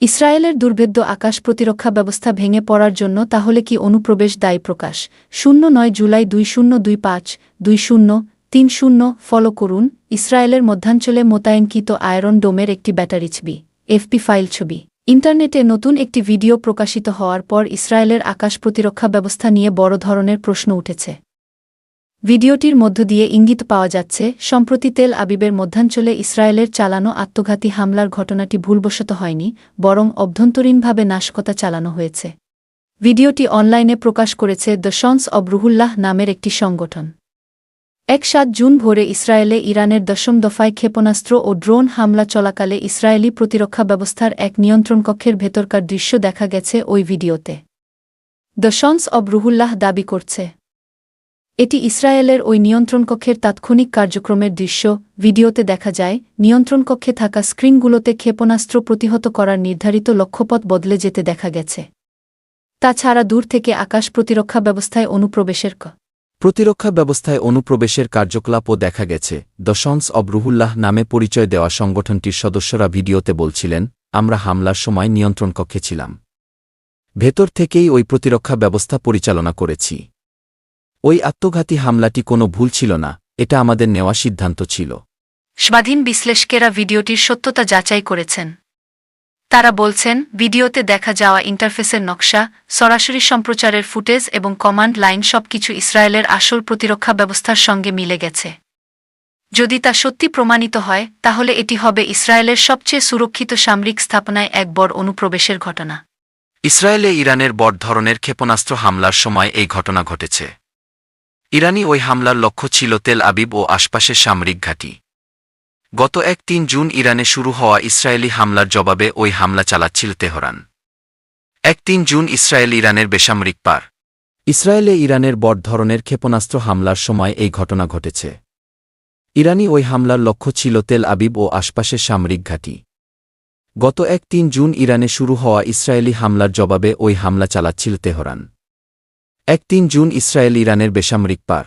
ইসরায়েলের দুর্ভেদ্য আকাশ প্রতিরক্ষা ব্যবস্থা ভেঙে পড়ার জন্য তাহলে কি অনুপ্রবেশ দায়ী প্রকাশ? শূন্য নয় জুলাই দুই শূন্য দুই পাঁচ, দুই শূন্য, তিন শূন্য, ফলো করুন ইসরায়েলের মধ্যাঞ্চলে মোতায়েনকৃত আয়রন ডোমের একটি ব্যাটারি ছবি, এফপি ফাইল ছবি। ইন্টারনেটে নতুন একটি ভিডিও প্রকাশিত হওয়ার পর ইসরায়েলের আকাশ প্রতিরক্ষা ব্যবস্থা নিয়ে বড় ধরনের প্রশ্ন উঠেছে। ভিডিওটির মধ্য দিয়ে ইঙ্গিত পাওয়া যাচ্ছে, সম্প্রতি তেল আবিবের মধ্যাঞ্চলে ইসরায়েলের চালানো আত্মঘাতী হামলার ঘটনাটি ভুলবশত হয়নি, বরং অভ্যন্তরীণভাবে নাশকতা চালানো হয়েছে। ভিডিওটি অনলাইনে প্রকাশ করেছে দ্য সন্স অব রুহুল্লাহ নামের একটি সংগঠন। এক সাত জুন ভোরে ইসরায়েলে ইরানের দশম দফায় ক্ষেপণাস্ত্র ও ড্রোন হামলা চলাকালে ইসরায়েলি প্রতিরক্ষা ব্যবস্থার এক নিয়ন্ত্রণকক্ষের ভেতরকার দৃশ্য দেখা গেছে ওই ভিডিওতে। দ্য সন্স অব রুহুল্লাহ দাবি করছে এটি ইসরায়েলের ওই নিয়ন্ত্রণকক্ষের তাৎক্ষণিক কার্যক্রমের দৃশ্য। ভিডিওতে দেখা যায় নিয়ন্ত্রণকক্ষে থাকা স্ক্রিনগুলোতে ক্ষেপণাস্ত্র প্রতিহত করার নির্ধারিত লক্ষ্যপথ বদলে যেতে দেখা গেছে। তাছাড়া দূর থেকে আকাশ প্রতিরক্ষা ব্যবস্থায় অনুপ্রবেশের ক প্রতিরক্ষা ব্যবস্থায় অনুপ্রবেশের কার্যকলাপও দেখা গেছে। দশন্স অব রুহুল্লাহ নামে পরিচয় দেওয়া সংগঠনটির সদস্যরা ভিডিওতে বলছিলেন, আমরা হামলার সময় নিয়ন্ত্রণকক্ষে ছিলাম। ভেতর থেকেই ওই প্রতিরক্ষা ব্যবস্থা পরিচালনা করেছি। ওই আত্মঘাতী হামলাটি কোনো ভুল ছিল না এটা আমাদের নেওয়া সিদ্ধান্ত ছিল। স্বাধীন বিশ্লেষকেরা ভিডিওটির সত্যতা যাচাই করেছেন। তারা বলছেন ভিডিওতে দেখা যাওয়া ইন্টারফেসের নকশা সরাসরি সম্প্রচারের ফুটেজ এবং কমান্ড লাইন সবকিছু ইসরায়েলের আসল প্রতিরক্ষা ব্যবস্থার সঙ্গে মিলে গেছে। যদি তা সত্যি প্রমাণিত হয় তাহলে এটি হবে ইসরায়েলের সবচেয়ে সুরক্ষিত সামরিক স্থাপনায় এক বড় অনুপ্রবেশের ঘটনা। ইসরায়েলে ইরানের বড় ধরনের ক্ষেপণাস্ত্র হামলার সময় এই ঘটনা ঘটেছে। ইরানি ওই হামলার লক্ষ্য ছিল তেল আবিব ও আশপাশের সামরিক ঘাঁটি। গত এক তিন জুন ইরানে শুরু হওয়া ইসরায়েলি হামলার জবাবে ওই হামলা চালাচ্ছিল তেহরান। এক তিন জুন ইসরায়েল ইরানের বেসামরিক পার। ইসরায়েলে ইরানের বড় ধরনের ক্ষেপণাস্ত্র হামলার সময় এই ঘটনা ঘটেছে। ইরানি ওই হামলার লক্ষ্য ছিল তেল আবিব ও আশপাশের সামরিক ঘাঁটি। গত এক তিন জুন ইরানে শুরু হওয়া ইসরায়েলি হামলার জবাবে ওই হামলা চালাচ্ছিল তেহরান। এক তিন জুন ইসরায়েল ইরানের বেসামরিক পার।